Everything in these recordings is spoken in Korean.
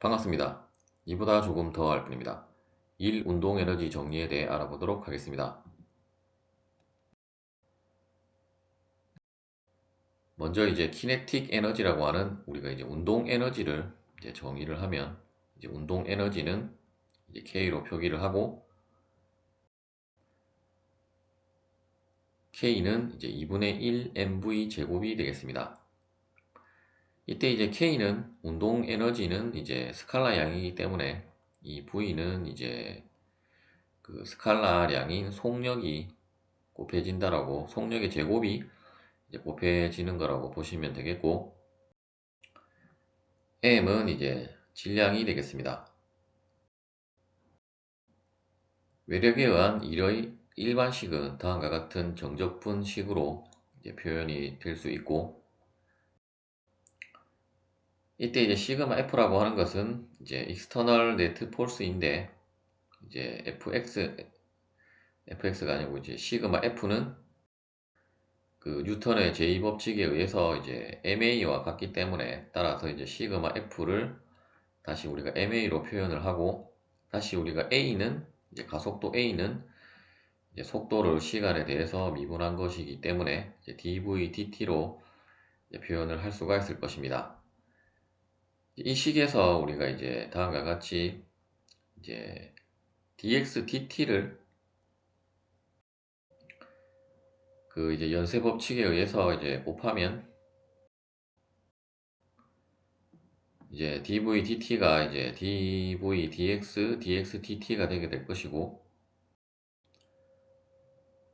반갑습니다. 이보다 조금 더 할 뿐입니다. 일 운동 에너지 정리에 대해 알아보도록 하겠습니다. 먼저 이제 키네틱 에너지라고 하는 우리가 이제 운동 에너지를 이제 정의를 하면 이제 운동 에너지는 이제 K로 표기를 하고 K는 이제 2분의 1 mv 제곱이 되겠습니다. 이때 이제 K는 운동 에너지는 이제 스칼라 양이기 때문에 이 V는 이제 그 스칼라량인 속력이 곱해진다라고 속력의 제곱이 이제 곱해지는 거라고 보시면 되겠고 M은 이제 질량이 되겠습니다. 외력에 의한 일의 일반식은 다음과 같은 정적분식으로 표현이 될 수 있고 이때 이제 시그마 F라고 하는 것은 이제 external net force인데 이제 fx fx가 아니고 이제 시그마 F는 그 뉴턴의 제2 법칙에 의해서 이제 MA와 같기 때문에 따라서 이제 시그마 F를 다시 우리가 MA로 표현을 하고 다시 우리가 A는 이제 가속도 A는 이제 속도를 시간에 대해서 미분한 것이기 때문에 dv dt로 표현을 할 수가 있을 것입니다. 이 식에서 우리가 이제 다음과 같이 이제 dx dt를 그 이제 연쇄 법칙에 의해서 이제 곱하면 이제 dv dt가 이제 dv dx dx dt가 되게 될 것이고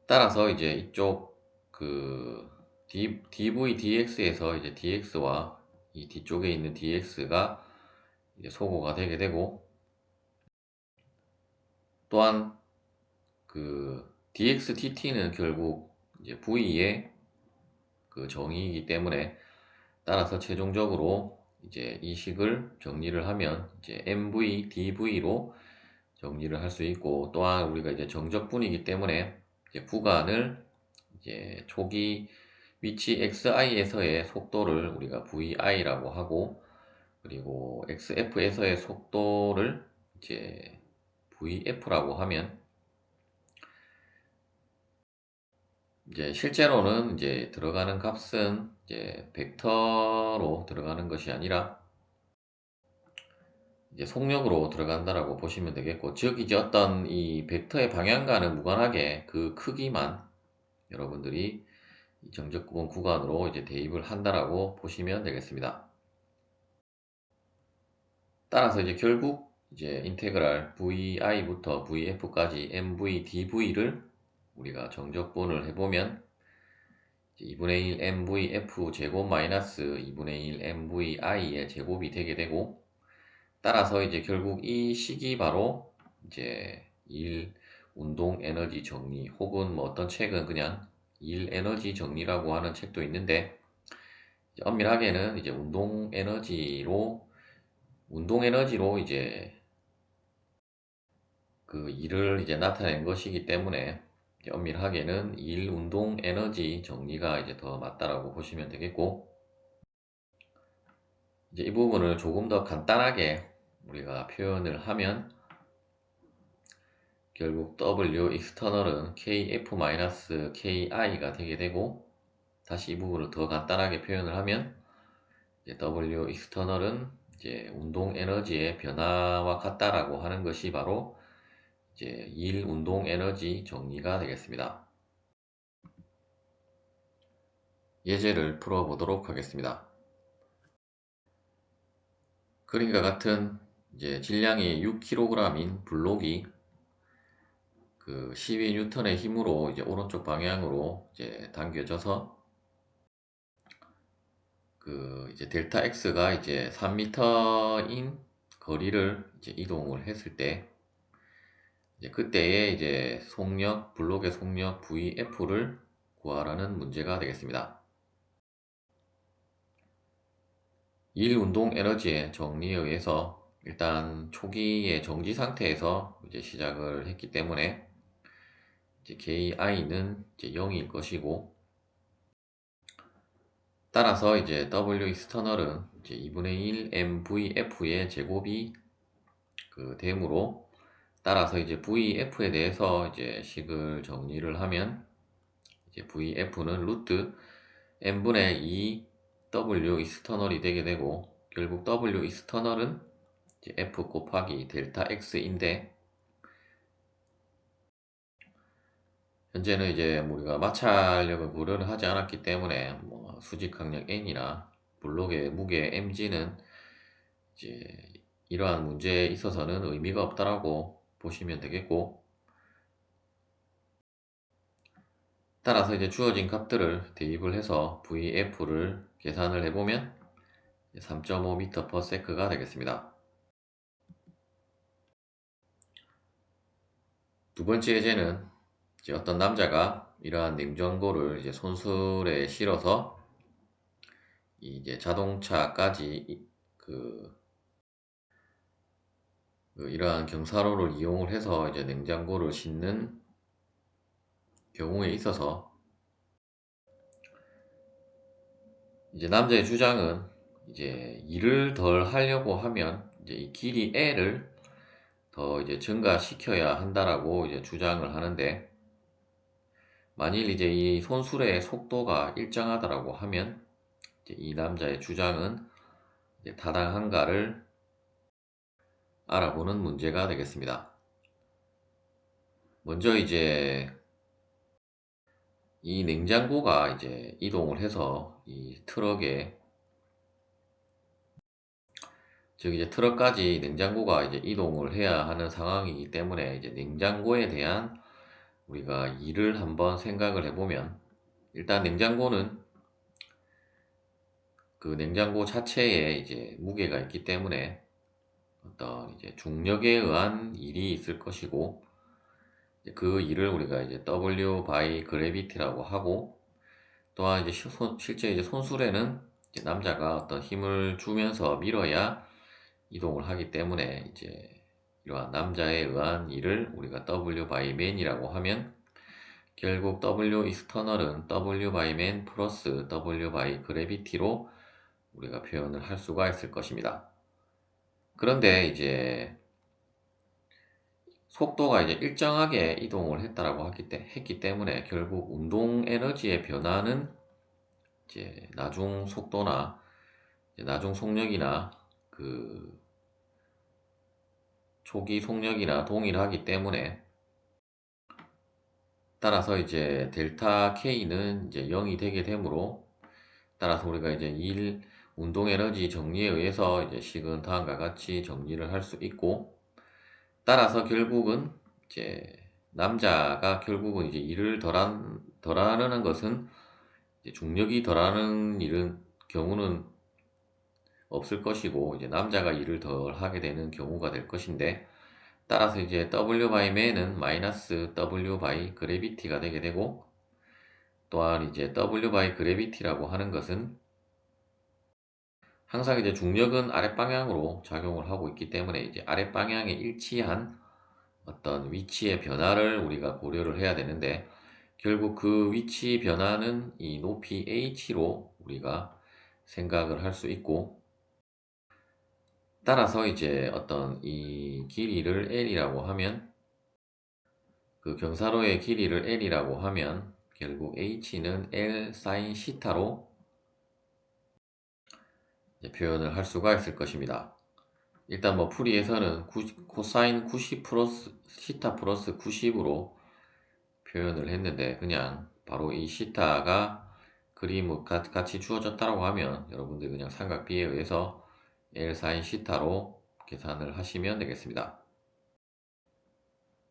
따라서 이제 이쪽 그 dv dx에서 이제 dx와 이 뒤쪽에 있는 dx가 소거가 되게 되고 또한 그 dx dt는 결국 이제 v의 그 정의이기 때문에 따라서 최종적으로 이제 이 식을 정리를 하면 이제 mv dv로 정리를 할 수 있고 또한 우리가 이제 정적분이기 때문에 이제 구간을 이제 초기 위치 xi에서의 속도를 우리가 vi라고 하고 그리고 xf에서의 속도를 이제 vf라고 하면 이제 실제로는 이제 들어가는 값은 이제 벡터로 들어가는 것이 아니라 이제 속력으로 들어간다라고 보시면 되겠고 즉 이제 어떤 이 벡터의 방향과는 무관하게 그 크기만 여러분들이 정적구분 구간으로 이제 대입을 한다라고 보시면 되겠습니다. 따라서 이제 결국 이제 인테그랄 vi부터 vf까지 mv dv를 우리가 정적분을 해보면 2분의 1 mvf 제곱 마이너스 2분의 1 mvi의 제곱이 되게 되고 따라서 이제 결국 이 식이 바로 이제 일 운동 에너지 정리 혹은 뭐 어떤 책은 그냥 일 에너지 정리라고 하는 책도 있는데 엄밀하게는 이제 운동 에너지로 운동 에너지로 이제 그 일을 이제 나타낸 것이기 때문에 엄밀하게는 일 운동 에너지 정리가 이제 더 맞다라고 보시면 되겠고 이제 이 부분을 조금 더 간단하게 우리가 표현을 하면 결국 W external은 KF-KI가 되게 되고 다시 이 부분을 더 간단하게 표현을 하면 W external은 이제 운동 에너지의 변화와 같다라고 하는 것이 바로 이제 일 운동 에너지 정리가 되겠습니다. 예제를 풀어보도록 하겠습니다. 그림과 같은 이제 질량이 6kg인 블록이 그 12N의 힘으로 이제 오른쪽 방향으로 이제 당겨져서 그 이제 델타 X가 이제 3m인 거리를 이제 이동을 했을 때 이제 그때에 이제 속력, 블록의 속력 VF를 구하라는 문제가 되겠습니다. 일 운동 에너지의 정리에 의해서 일단 초기의 정지 상태에서 이제 시작을 했기 때문에 이제 KI는 이제 0일 것이고 따라서 이제 W external은 이제 2분의 1 MVF의 제곱이 그 되므로 따라서 이제 VF에 대해서 이제 식을 정리를 하면 이제 VF는 루트 n분의 2 W external이 되게 되고 결국 W external은 F 곱하기 델타 X인데 현재는 이제 우리가 마찰력을 고려를 하지 않았기 때문에 뭐 수직 강력 N이나 블록의 무게 mg는 이제 이러한 문제에 있어서는 의미가 없다라고 보시면 되겠고 따라서 이제 주어진 값들을 대입을 해서 VF를 계산을 해보면 3.5m/s가 되겠습니다. 두 번째 예제는 이제 어떤 남자가 이러한 냉장고를 이제 손술에 실어서 이제 자동차까지 그, 그 이러한 경사로를 이용을 해서 이제 냉장고를 싣는 경우에 있어서 이제 남자의 주장은 이제 일을 덜 하려고 하면 이제 이 길이 L을 더 이제 증가시켜야 한다라고 이제 주장을 하는데 만일 이제 이 손술의 속도가 일정하다라고 하면 이 남자의 주장은 타당한가를 알아보는 문제가 되겠습니다. 먼저 이제 이 냉장고가 이제 이동을 해서 이 트럭에 즉 이제 트럭까지 냉장고가 이제 이동을 해야 하는 상황이기 때문에 이제 냉장고에 대한 우리가 일을 한번 생각을 해보면 일단 냉장고는 그 냉장고 자체에 이제 무게가 있기 때문에 어떤 이제 중력에 의한 일이 있을 것이고 그 일을 우리가 이제 W by gravity라고 하고 또한 이제 손, 실제 이제 손술에는 이제 남자가 어떤 힘을 주면서 밀어야 이동을 하기 때문에 이제 이러한 남자에 의한 일을 우리가 W by man이라고 하면 결국 W external은 W by man 플러스 W by gravity로 우리가 표현을 할 수가 있을 것입니다. 그런데 이제 속도가 이제 일정하게 이동을 했다라고 했기 때문에 결국 운동 에너지의 변화는 이제 나중 속도나 나중 속력이나 그 초기 속력이나 동일하기 때문에. 따라서 이제 델타 K는 이제 0이 되게 되므로 따라서 우리가 이제 1 운동 에너지 정리에 의해서 이제 식은 다음과 같이 정리를 할 수 있고 따라서 결국은 이제 남자가 결국은 이제 일을 덜한 덜하는 것은 중력이 덜하는 일은 경우는 없을 것이고 이제 남자가 일을 덜 하게 되는 경우가 될 것인데 따라서 이제 W by man은 마이너스 W by gravity가 되게 되고 또한 이제 W by gravity라고 하는 것은 항상 이제 중력은 아랫 방향으로 작용을 하고 있기 때문에 이제 아랫 방향에 일치한 어떤 위치의 변화를 우리가 고려를 해야 되는데 결국 그 위치 변화는 이 높이 h로 우리가 생각을 할 수 있고 따라서 이제 어떤 이 길이를 L이라고 하면 그 경사로의 길이를 L이라고 하면 결국 H는 L sin 시타로 표현을 할 수가 있을 것입니다. 일단 뭐 풀이에서는 90, 코사인 90 플러스 시타 플러스 90으로 표현을 했는데 그냥 바로 이 시타가 그림 같이 주어졌다고 하면 여러분들 그냥 삼각 비에 의해서 L 사인 시타로 계산을 하시면 되겠습니다.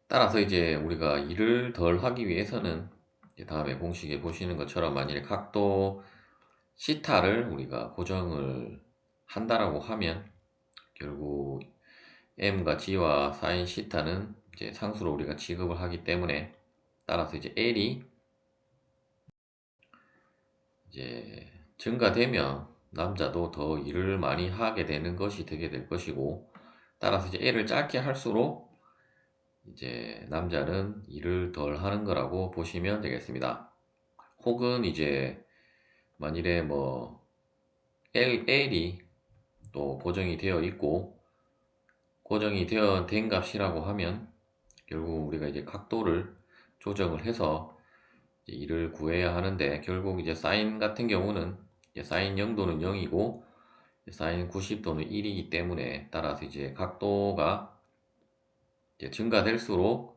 따라서 이제 우리가 일을 덜 하기 위해서는 다음에 공식에 보시는 것처럼 만일에 각도 시타를 우리가 고정을 한다라고 하면 결국 m과 g와 사인 시타는 이제 상수로 우리가 지급을 하기 때문에 따라서 이제 l이 이제 증가되면 남자도 더 일을 많이 하게 되는 것이 되게 될 것이고 따라서 이제 애를 짧게 할수록 이제 남자는 일을 덜 하는 거라고 보시면 되겠습니다. 혹은 이제 만일에 뭐 L, L이 또 고정이 되어 있고 고정이 되어 된 값이라고 하면 결국 우리가 이제 각도를 조정을 해서 이를 구해야 하는데 결국 이제 사인 같은 경우는 사인 0도는 0이고 사인 90도는 1이기 때문에 따라서 이제 각도가 이제 증가될수록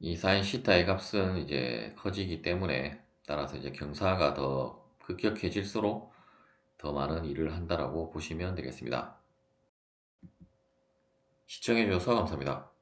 이 사인 시타의 값은 이제 커지기 때문에 따라서 이제 경사가 더 급격해질수록 더 많은 일을 한다라고 보시면 되겠습니다. 시청해주셔서 감사합니다.